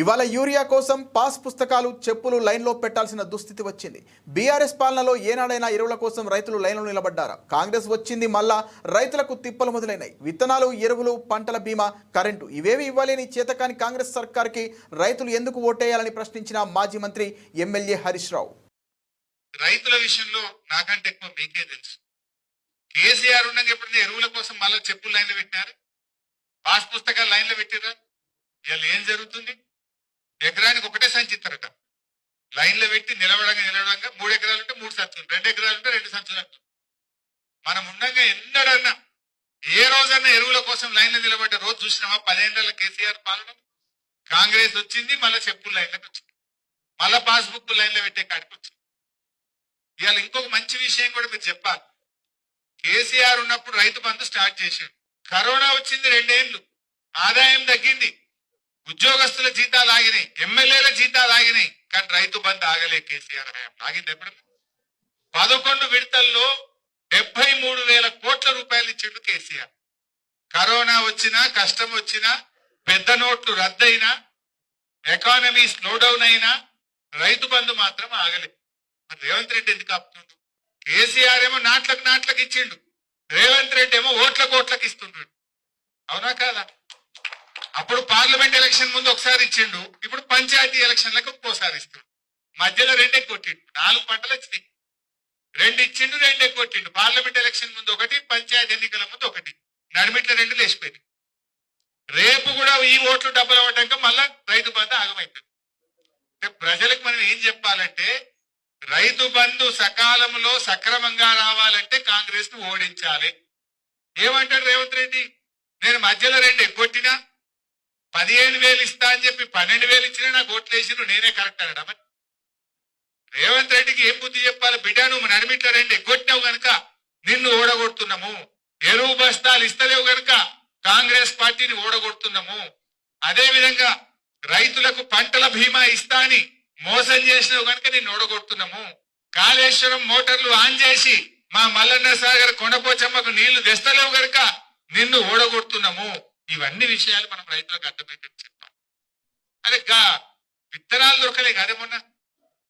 ఇవాళ యూరియా కోసం పాస్ పుస్తకాలు చెప్పులు లైన్లో పెట్టాల్సిన దుస్థితి వచ్చింది. బీఆర్ఎస్ పాలనలో ఏనాడైనా ఎరువుల కోసం రైతులు లైన్లో నిలబడ్డారా? కాంగ్రెస్ వచ్చింది మళ్ళా రైతులకు తిప్పలు మొదలైనాయి. విత్తనాలు ఎరువులు పంటల బీమా కరెంటు ఇవేవి ఇవ్వలేని చేతకాని కాంగ్రెస్ సర్కార్కి రైతులు ఎందుకు ఓటేయాలని ప్రశ్నించిన మాజీ మంత్రి ఎమ్మెల్యే హరీష్ రావు. రైతుల విషయంలో నాకంటే ఎక్కువ మీకే తెలుసు. కేసీఆర్ ఉండగా ఎప్పుడైతే ఎరువుల కోసం మళ్ళీ చెప్పులు లైన్లో పెట్టినారు. పాస్ పుస్తకాలు లైన్లో పెట్టారా ఇవాళ ఏం జరుగుతుంది? ఎకరానికి ఒకటే సంచి ఇస్తారట. లైన్లో పెట్టి నిలవడంగా నిలవడంగా మూడు ఎకరాలు ఉంటే మూడు సంచులు రెండు ఎకరాలు ఉంటే రెండు సంచులు అంటారు. మనం ఉండగా ఎన్నడన్నా ఏ రోజన్నా ఎరువుల కోసం లైన్లో నిలబడ్డ రోజు చూసినామా? పదేళ్ళ కేసీఆర్ పాలన? కాంగ్రెస్ వచ్చింది మళ్ళీ చెప్పులు లైన్లోకి వచ్చింది మళ్ళా పాస్బుక్ లైన్లో పెట్టే కాడికి వచ్చింది ఇవాళ ఇంకొక మంచి విషయం కూడా మీరు చెప్పాలి. కేసీఆర్ ఉన్నప్పుడు రైతు బంధు స్టార్ట్ చేశాడు. కరోనా వచ్చింది రెండేళ్ళు ఆదాయం తగ్గింది. ఉద్యోగస్తుల జీతాలు ఆగినాయి ఎమ్మెల్యేల జీతాలు ఆగినాయి కానీ రైతు బంధు ఆగలే కేసీఆర్ హయాం ఆగింది ఎప్పుడు పదకొండు విడతల్లో డెబ్బై మూడు వేల కోట్ల రూపాయలు ఇచ్చిండు కేసీఆర్. కరోనా వచ్చినా కష్టం వచ్చినా పెద్ద నోట్లు రద్దయినా ఎకానమీ స్లో డౌన్ అయినా రైతు బంధు మాత్రం ఆగలేదు మరి రేవంత్ రెడ్డి ఎందుకు ఆపుతుండు? కేసీఆర్ ఏమో నాట్లకు నాట్లకు ఇచ్చిండు రేవంత్ రెడ్డి ఏమో ఓట్ల కోట్లకు ఇస్తుండ్రు అవునా కాదా? అప్పుడు పార్లమెంట్ ఎలక్షన్ ముందు ఒకసారి ఇచ్చిండు. ఇప్పుడు పంచాయతీ ఎలక్షన్లకు ఒక్కోసారి ఇస్తుండు మధ్యలో రెండే కొట్టిండు. నాలుగు పంటలు వచ్చినాయి. రెండు ఇచ్చిండు రెండే కొట్టిండు. పార్లమెంట్ ఎలక్షన్ ముందు ఒకటి పంచాయతీ ఎన్నికల ముందు ఒకటి. నడిమిట్ల రెండు లేచిపోయింది రేపు కూడా ఈ ఓట్లు డబ్బులు అవ్వడానికి మళ్ళా రైతు బంధు ఆగమైపోయింది అంటే ప్రజలకు మనం ఏం చెప్పాలంటే రైతు బంధు సకాలంలో సక్రమంగా రావాలంటే కాంగ్రెస్ను ఓడించాలి. ఏమంటాడు రేవంత్ రెడ్డి? నేను మధ్యలో రెండు ఎగ్గొట్టినా పదిహేను వేలు ఇస్తా అని చెప్పి పన్నెండు వేలు ఇచ్చినా నాకు ఓట్లు నేనే కరెక్ట్ అనడా రేవంత్ రెడ్డికి ఏం బుద్ధి చెప్పాలి? బిడ్డ నువ్వు నడిమిట్ల రెండు ఎగ్గొట్టావు గనుక నిన్ను ఓడగొడుతున్నాము. ఎరువు బస్తాలు ఇస్తలేవు గనుక కాంగ్రెస్ పార్టీని ఓడగొడుతున్నాము. అదే విధంగా రైతులకు పంటల బీమా ఇస్తా అని మోసం చేసినావు గనుక నిన్ను ఓడగొడుతున్నాము. కాళేశ్వరం మోటార్లు ఆన్ చేసి మా మల్లన్న సాగర్ కొండపోచమ్మకు నీళ్ళు తెస్తలేవు గనుక నిన్ను ఓడగొడుతున్నాము. ఇవన్నీ విషయాలు మనం రైతులకు అర్థమయ్యేటట్టు చెప్పాలి అదే గా విత్తనాలు దొరకలే కదా మొన్న?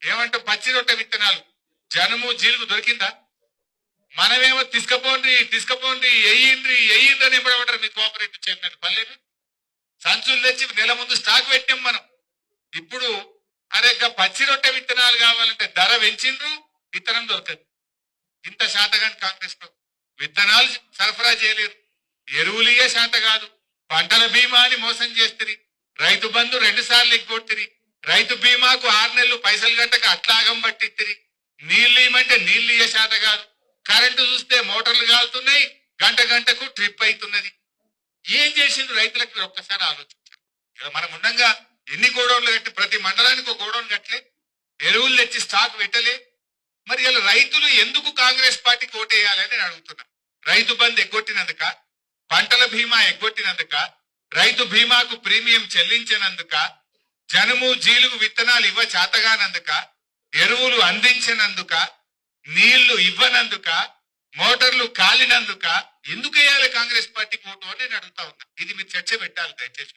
ఏమంటే పచ్చి రొట్టె విత్తనాలు. జనము జీలుగు దొరికిందా? మనమేమో తీసుకపోండి తీసుకపోండి ఎయ్యిండ్రి ఎయ్యిండ్రి అని ఇవ్వడమంటారు మీ కోఆపరేటివ్ చైర్మన్ పల్లెలు. సంచులు తెచ్చి నెల ముందు స్టాక్ పెట్టాం మనం. ఇప్పుడు అరే పచ్చి రొట్టె విత్తనాలు కావాలంటే ధర పెంచిండ్రు విత్తనం దొరకదు. ఇంత శాతగాని కాంగ్రెస్ ప్రభుత్వం. విత్తనాలు సరఫరా చేయలేరు ఎరువులియే శాత కాదు. పంటల బీమా అని మోసం చేస్తుంది రైతు బంధు రెండు సార్లు ఎగ్గొట్టిరి. రైతు బీమాకు ఆరు నెలలు పైసలు గంటకు అట్లాగం పట్టిత్తిరి. నీళ్ళు ఇవ్వమంటే నీళ్ళు ఇయ్య శాత కాదు. కరెంటు చూస్తే మోటార్లు కాలుతున్నాయి గంట గంటకు ట్రిప్ అవుతున్నది ఏం చేసిండు రైతులకు? మీరు ఒక్కసారి ఆలోచించారు మనం ఉండంగా ఎన్ని గోడౌన్లు కట్టి ప్రతి మండలానికి ఒక గోడౌన్ కట్టలే ఎరువులు తెచ్చి స్టాక్ పెట్టలే. మరి ఇలా రైతులు ఎందుకు కాంగ్రెస్ పార్టీకి ఓటేయాలని నేను అడుగుతున్నా. రైతు బంద్ ఎగ్గొట్టినందుక పంటల బీమా ఎగ్గొట్టినందుక రైతు బీమాకు ప్రీమియం చెల్లించినందుక జనుము జీలుగు విత్తనాలు ఇవ్వ చేతగానందుక ఎరువులు అందించినందుక నీళ్ళు ఇవ్వనందుక మోటార్లు కాలినందుక ఎందుకు వేయాలి కాంగ్రెస్ పార్టీ ఓటు అని నేను అడుగుతా ఉన్నా. ఇది మీరు చర్చ పెట్టాలి దయచేసి.